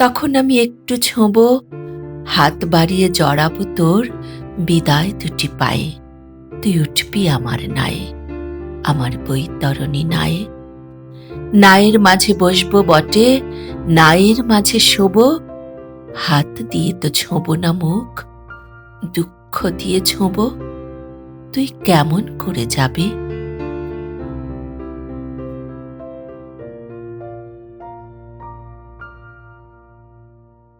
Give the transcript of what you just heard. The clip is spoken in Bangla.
তখন আমি একটু ছোঁব, হাত বাড়িয়ে জড়াবো তোর বিদায় দুটি পায়ে। তুই উঠবি আমার নায়ে, আমার বৈতরণী নায়ে। নায়ের মাঝে বসবো বটে, নায়ের মাঝে শোব, হাত দিয়ে তো ছোঁব না মুখ, দুঃখ দিয়ে ছোঁব। তুই কেমন করে যাবি?